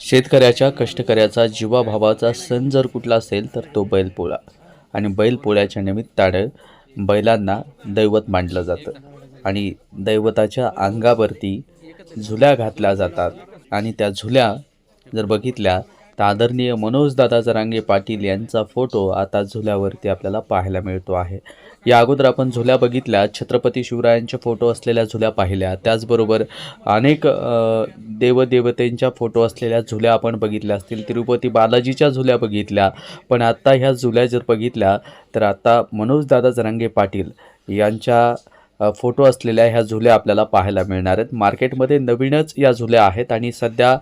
शेतकऱ्याच्या कष्टकऱ्याचा जीवाभावाचा सण जर कुठला असेल तर तो बैलपोळा. आणि बैलपोळ्याच्या निमित्तानं बैलांना दैवत मांडलं जातं. आणि दैवताच्या अंगावरती झुल्या घातल्या जातात. आणि त्या झुल्या जर बघितल्या तर आदरणीय मनोजदादा जरांगे पाटील यांचा फोटो आता झुल्यावरती आपल्याला पाहायला मिळतो आहे. या अगोदर आपण झुल्या बघितल्या छत्रपती शिवरायांचे फोटो असलेल्या झुल्या पाहिल्या. त्याचबरोबर अनेक देवदेवतेंच्या फोटो असलेल्या झुल्या आपण बघितल्या असतील. तिरुपती बालाजीच्या झुल्या बघितल्या. पण आत्ता ह्या झुल्या जर बघितल्या तर आत्ता मनोजदादा जरांगे पाटील यांच्या फोटो असलेल्या ह्या झुल्या आपल्याला पाहायला मिळणार आहेत. मार्केटमध्ये नवीनच या झुल्या आहेत आणि सध्या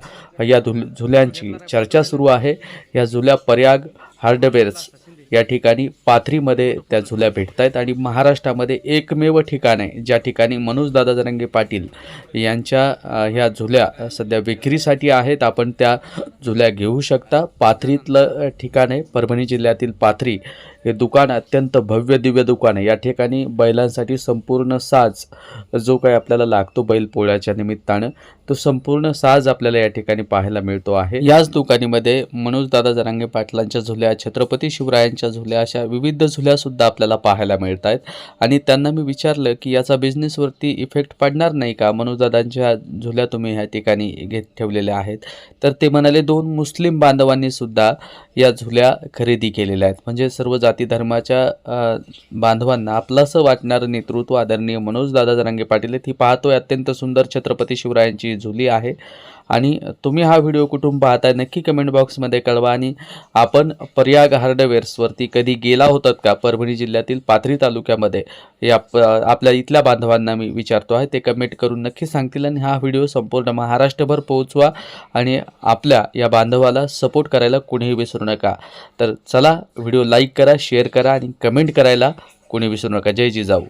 या झुल झुल्यांची चर्चा सुरू आहे. या झुल्या पर्याग हार्डवेअर्स या ठिकाणी पाथरीमध्ये त्या झुल्या भेटत आहेत आणि महाराष्ट्रामध्ये एकमेव ठिकाण आहे ज्या ठिकाणी मनोजदादा जरंगे पाटील यांच्या ह्या झुल्या सध्या विक्रीसाठी आहेत. आपण त्या झुल्या घेऊ शकता. पाथरीतलं ठिकाण आहे परभणी जिल्ह्यातील पाथरी हे दुकान अत्यंत भव्य दिव्य दुकान आहे. या ठिकाणी बैलांसाठी संपूर्ण साज जो काही आपल्याला लागतो बैल पोळ्याच्या निमित्तानं तो संपूर्ण साज आपल्याला या ठिकाणी पाहायला मिळतो आहे. याच दुकानीमध्ये मनोजदादा जरांगे पाटलांच्या झुल्या छत्रपती शिवरायांच्या झुल्या अशा विविध झुल्या सुद्धा आपल्याला पाहायला मिळत आहेत आणि त्यांना मी विचारलं की याचा बिझनेसवरती इफेक्ट पडणार नाही का? मनोजदादांच्या झुल्या तुम्ही ह्या ठिकाणी घेत ठेवलेल्या आहेत. तर ते म्हणाले दोन मुस्लिम बांधवांनी सुद्धा या झुल्या खरेदी केलेल्या आहेत. म्हणजे सर्व जाती धर्माच्या बांधवांना आपलंसं वाटणारं नेतृत्व आदरणीय मनोजदादा जरांगे पाटील आहेत. ही पाहतोय अत्यंत सुंदर छत्रपती शिवरायांची झुली आहे. आणि तुम्ही हा व्हिडिओ कुठून पाहताय नक्की कमेंट बॉक्समध्ये कळवा. आणि आपण पर्याग हार्डवेअर्सवरती कधी गेला होतात का? परभणी जिल्ह्यातील पाथरी तालुक्यामध्ये या आपल्या इथल्या बांधवांना मी विचारतो आहे. ते कमेंट करून नक्की सांगतील आणि हा व्हिडिओ संपूर्ण महाराष्ट्रभर पोहोचवा आणि आपल्या या बांधवाला सपोर्ट करायला कुणीही विसरू नका. तर चला व्हिडिओ लाईक करा शेअर करा आणि कमेंट करायला कोणी विसरू नका. जय जिजाऊ.